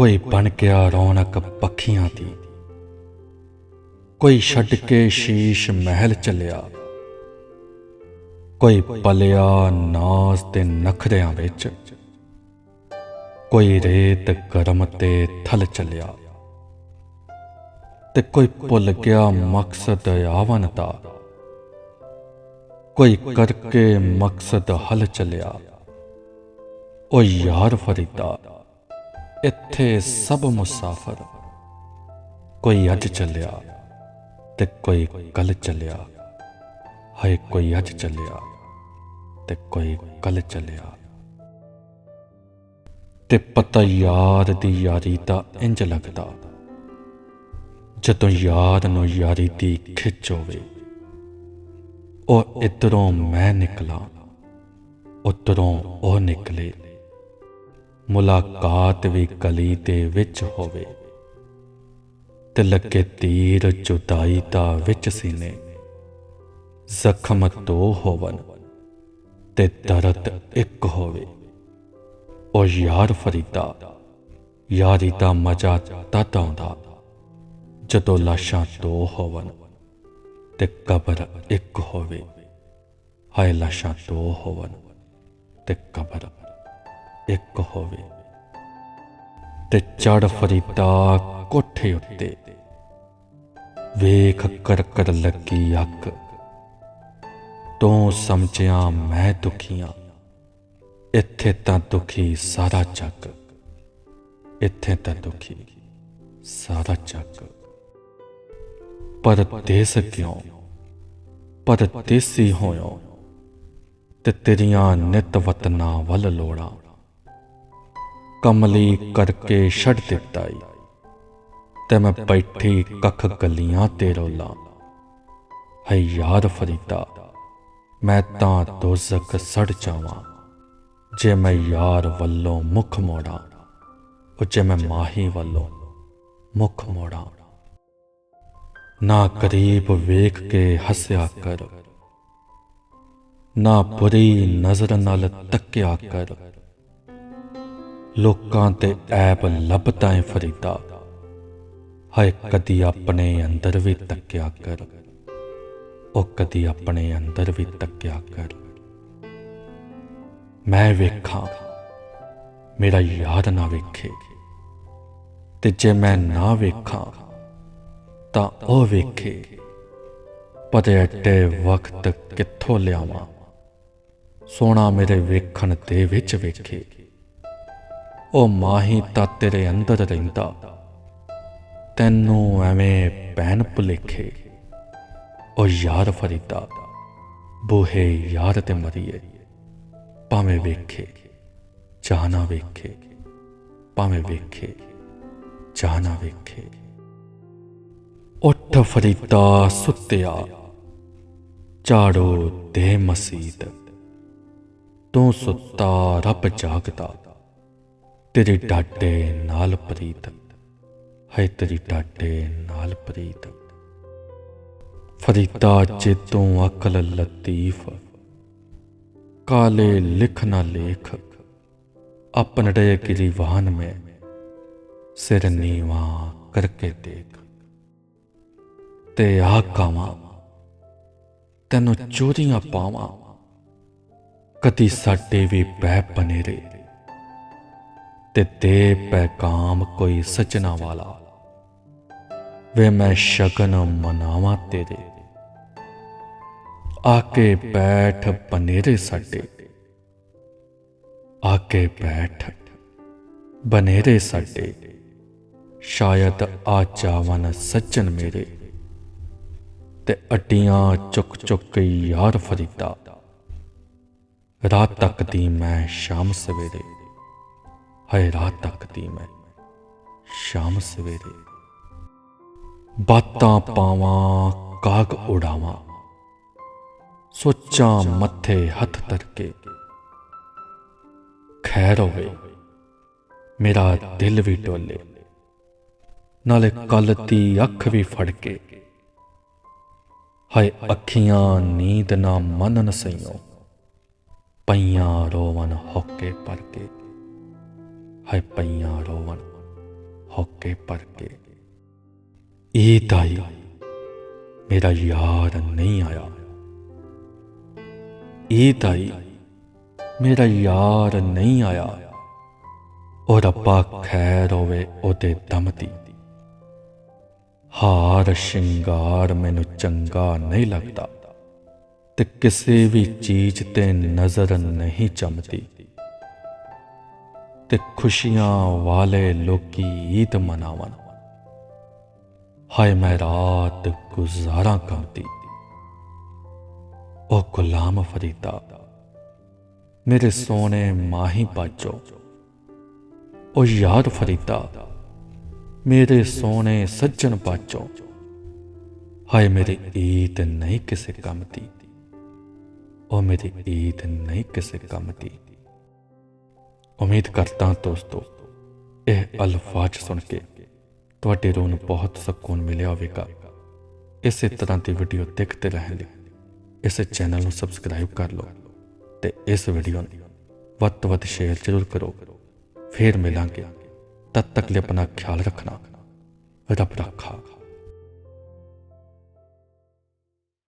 ਕੋਈ ਬਣ ਗਿਆ ਰੌਣਕ ਪੱਖੀਆਂ ਦੀ। ਕੋਈ ਛੱਡ ਕੇ ਸ਼ੀਸ਼ ਮਹਿਲ ਚੱਲਿਆ। ਕੋਈ ਪਲਿਆ ਨਾਸ ਤੇ ਨਖਰਿਆਂ ਵਿੱਚ। ਕੋਈ ਰੇਤ ਗਰਮ ਤੇ ਥਲ ਚੱਲਿਆ। ਤੇ ਕੋਈ ਭੁੱਲ ਗਿਆ ਮਕਸਦ ਆਵਨ ਦਾ। ਕੋਈ ਕਰਕੇ ਮਕਸਦ ਹਲ ਚੱਲਿਆ। ਓ ਯਾਰ ਫਰੀਦਾ। ਇੱਥੇ ਸਭ ਮੁਸਾਫਰ। ਕੋਈ ਅੱਜ ਚੱਲਿਆ ਤੇ ਕੋਈ ਕੱਲ ਚੱਲਿਆ। ਹਾਏ, ਕੋਈ ਅੱਜ ਚੱਲਿਆ ਤੇ ਕੋਈ ਕੱਲ ਚੱਲਿਆ। ਤੇ ਪਤਾ ਯਾਰ ਦੀ ਯਾਰੀ ਦਾ ਇੰਜ ਲੱਗਦਾ। ਜਦੋਂ ਯਾਰ ਨੂੰ ਯਾਰੀ ਦੀ ਖਿੱਚ ਹੋਵੇ, ਉਹ ਇਧਰੋਂ ਮੈਂ ਨਿਕਲਾਂ, ਉਧਰੋਂ ਉਹ ਨਿਕਲੇ। ਮੁਲਾਕਾਤ ਵੀ ਕਲੀ ਦੇ ਵਿੱਚ ਹੋਵੇ। ਤੇ ਲੱਗੇ ਤੀਰ ਜੁਦਾਈ ਦਾ ਵਿੱਚ ਸੀਨੇ। ਜ਼ਖਮ ਦੋ ਹੋਵਨ ਤੇ ਦਰਦ ਇੱਕ ਹੋਵੇ। ਉਹ ਯਾਰ ਫਰੀਦਾ, ਯਾਰੀ ਦਾ ਮਜ਼ਾ ਤਦ ਆਉਂਦਾ ਜਦੋਂ ਲਾਸ਼ਾਂ ਦੋ ਹੋਵਨ ਤੇ ਕਬਰ ਇੱਕ ਹੋਵੇ। ਹਾਏ ਲਾਸ਼ਾਂ ਦੋ ਹੋਵਨ ਤੇ ਕਬਰ ਇੱਕ ਹੋਵੇ ਤੇ ਚੜ ਫਰੀਦਾ ਕੋਠੇ ਉੱਤੇ। ਵੇਖ ਕਰ ਕਰ ਲੱਗੀ ਅੱਗ ਤੂੰ ਸਮਝਿਆ ਮੈਂ ਦੁਖੀਆਂ। ਇੱਥੇ ਤਾਂ ਦੁਖੀ ਸਾਰਾ ਜੱਗ ਇੱਥੇ ਤਾਂ ਦੁਖੀ ਸਾਰਾ ਜੱਗ ਪਰ ਕਿਉਂ? ਪਰਦੇਸੀ ਹੋਇਓ ਤੇ ਤੇਰੀਆਂ ਨਿਤ ਵਤਨਾ ਵੱਲ ਲੋੜਾਂ। ਕਮਲੀ ਕਰਕੇ ਛੱਡ ਦਿੱਤਾ ਈ। ਤੇ ਮੈਂ ਬੈਠੀ ਕੱਖ ਗਲੀਆਂ ਤੇ ਰੋਲਾ। ਹੈ ਯਾਰ ਫਰੀਦਾ, ਮੈਂ ਤਾਂ ਦੋਜ਼ਖ ਸੜ ਜਾਵਾਂ। ਜੇ ਮੈਂ ਯਾਰ ਵੱਲੋਂ ਮੁਖ ਮੋੜਾਂ, ਉਹ ਜੇ ਮੈਂ ਮਾਹੀ ਵੱਲੋਂ ਮੁਖ ਮੋੜਾਂ। ਨਾ ਕਰੀਬ ਵੇਖ ਕੇ ਹੱਸਿਆ ਕਰ, ਨਾ ਬੁਰੀ ਨਜ਼ਰ ਨਾਲ ਤੱਕਿਆ ਕਰ। ਲੋਕਾਂ ਤੇ ਐਬ ਲੱਭਦਾ ਏ ਫਰੀਦਾ। ਹਾਏ, ਕਦੀ ਆਪਣੇ ਅੰਦਰ ਵੀ ਤੱਕਿਆ ਕਰ। ਉਹ ਕਦੀ ਆਪਣੇ ਅੰਦਰ ਵੀ ਤੱਕਿਆ ਕਰ। ਮੈਂ ਵੇਖਾਂ, ਮੇਰਾ ਯਾਦ ਨਾ ਵੇਖੇ। ਤੇ ਜੇ ਮੈਂ ਨਾ ਵੇਖਾਂ, ਤਾਂ ਉਹ ਵੇਖੇ। ਪਤੇ ਐਡੇ ਵਕਤ ਕਿੱਥੋਂ ਲਿਆਵਾਂ? ਸੋਨਾ ਮੇਰੇ ਵੇਖਣ ਦੇ ਵਿੱਚ ਵੇਖੇ। ਉਹ ਮਾਹੀ ਤਾਂ ਤੇਰੇ ਅੰਦਰ ਰਹਿੰਦਾ। ਤੈਨੂੰ ਐਵੇਂ ਪੈਨ ਭੁਲੇਖੇ। ਉਹ ਯਾਰ ਫਰੀਦਾ, ਬੂਹੇ ਯਾਰ ਤੇ ਮਰੀਏ। ਭਾਵੇਂ ਵੇਖੇ ਚਾਹਨਾ ਵੇਖੇ। ਭਾਵੇਂ ਵੇਖੇ ਚਾਹਨਾ ਵੇਖੇ। ਉੱਠ ਫਰੀਦਾ, ਸੁੱਤਿਆ। ਝਾੜੋ ਤੇ ਮਸੀਤ। ਤੂੰ ਸੁੱਤਾ, ਰੱਬ ਜਾਗਦਾ। ਤੇਰੇ ਡਾਟੇ ਨਾਲ ਪ੍ਰੀਤ ਹੈ ਤੇਰੀ ਡਾਟੇ ਨਾਲ ਪ੍ਰੀਤ। ਫਰੀਦਾ ਜੇ ਅਕਲ ਲਤੀਫ, ਕਾਲੇ ਲਿਖ ਨਾ ਡੇ ਆਪਨੜੇ ਗਿਰੀਵਾਨ ਮੈਂ, ਸਿਰ ਨੀਵਾ ਕਰਕੇ ਦੇਖ। ਤੇ ਆ ਕਾਵਾਂ, ਤੈਨੂੰ ਚੋਰੀਆਂ ਪਾਵਾਂ, ਕਦੀ ਸਾਡੇ ਵੀ ਪੈ ਬਨੇਰੇ ਤੇ ਦੇ ਪੈਗਾਮ ਕੋਈ ਸਜਣਾ ਵਾਲਾ। ਵੇ ਮੈਂ ਸ਼ਗਨ ਮਨਾਵਾਂ ਤੇਰੇ। ਆ ਕੇ ਬੈਠ ਬਨੇਰੇ ਸਾਡੇ। ਆ ਕੇ ਬੈਠ ਬਨੇਰੇ ਸਾਡੇ। ਸ਼ਾਇਦ ਆ ਜਾਵਨ ਸੱਜਣ ਮੇਰੇ। ਤੇ ਅੱਡੀਆਂ ਚੁੱਕ ਚੁੱਕ ਕੇ ਯਾਰ ਫਰੀਦਾ। ਰਾਤ ਤੱਕ ਦੀ ਮੈਂ ਸ਼ਾਮ ਸਵੇਰੇ। ਹਾਏ ਰਾਤ ਤੱਕ ਦੀ ਮੈਂ, ਸ਼ਾਮ ਸਵੇਰੇ। ਬਾਤਾਂ ਪਾਵਾਂ, ਕਾਗ ਉਡਾਵਾਂ। ਸੋਚਾਂ ਮੱਥੇ ਹੱਥ ਧਰ ਕੇ ਖੈਰ ਹੋਵੇ, ਮੇਰਾ ਦਿਲ ਵੀ ਟੋਲੇ ਨਾਲੇ ਕੱਲ ਦੀ ਅੱਖ ਵੀ ਫੜ ਕੇ ਹਾਏ ਅੱਖੀਆਂ ਨੀਂਦ ਨਾ ਮੰਨਨ ਸਈਓ, ਪਈਆਂ ਰੋਵਨ ਹੋਕੇ ਪਰ ਕੇ ਹਾਏ ਪਈਆਂ ਰੋਵਣ ਕੇ ਭਰ ਕੇ ਈਦ ਆਈ ਮੇਰਾ ਯਾਰ ਨਹੀਂ ਆਇਆ। ਈਦ ਆਈ ਮੇਰਾ ਯਾਰ ਨਹੀਂ ਆਇਆ। ਉਹ ਰੱਬਾ ਖੈਰ ਹੋਵੇ ਉਹਦੇ ਦਮ ਦੀ। ਹਾਰ ਸ਼ਿੰਗਾਰ ਮੈਨੂੰ ਚੰਗਾ ਨਹੀਂ ਲੱਗਦਾ ਤੇ ਕਿਸੇ ਵੀ ਚੀਜ਼ ਤੇ ਨਜ਼ਰ ਨਹੀਂ ਚਮਦੀ ਤੇ ਖੁਸ਼ੀਆਂ ਵਾਲੇ ਲੋਕੀ ਈਦ ਮਨਾਵਣ। ਹਾਏ, ਮੈਂ ਰਾਤ ਗੁਜ਼ਾਰਾਂ ਕਰਦੀ। ਉਹ ਗੁਲਾਮ ਫਰੀਦਾ, ਮੇਰੇ ਸੋਹਣੇ ਮਾਹੀ ਬਾਜੋ। ਉਹ ਯਾਦ ਫਰੀਦਾ, ਮੇਰੇ ਸੋਹਣੇ ਸੱਜਣ ਬਾਜੋ। ਹਾਏ, ਮੇਰੀ ਈਦ ਨਹੀਂ ਕਿਸੇ ਕੰਮ ਦੀ। ਉਹ ਮੇਰੀ ਈਦ ਨਹੀਂ ਕਿਸੇ ਕੰਮ ਦੀ। ਉਮੀਦ ਕਰਦਾ ਹਾਂ ਦੋਸਤੋ, ਇਹ ਅਲਫਾਜ਼ ਸੁਣ ਕੇ ਤੁਹਾਡੇ ਰੂਹ ਨੂੰ ਬਹੁਤ ਸਕੂਨ ਮਿਲਿਆ ਹੋਵੇਗਾ। ਇਸੇ ਤਰ੍ਹਾਂ ਦੀ ਵੀਡੀਓ ਦੇਖਦੇ ਰਹਿਣ ਲਈ ਇਸ ਚੈਨਲ ਨੂੰ ਸਬਸਕ੍ਰਾਈਬ ਕਰ ਲਓ ਤੇ ਇਸ ਵੀਡੀਓ ਨੂੰ ਵੱਧ ਤੋਂ ਵੱਧ ਸ਼ੇਅਰ ਜ਼ਰੂਰ ਕਰੋ। ਫਿਰ ਮਿਲਾਂਗੇ। ਤਦ ਤੱਕ ਲਈ ਆਪਣਾ ਖਿਆਲ ਰੱਖਣਾ, ਰੱਬ ਰੱਖਾ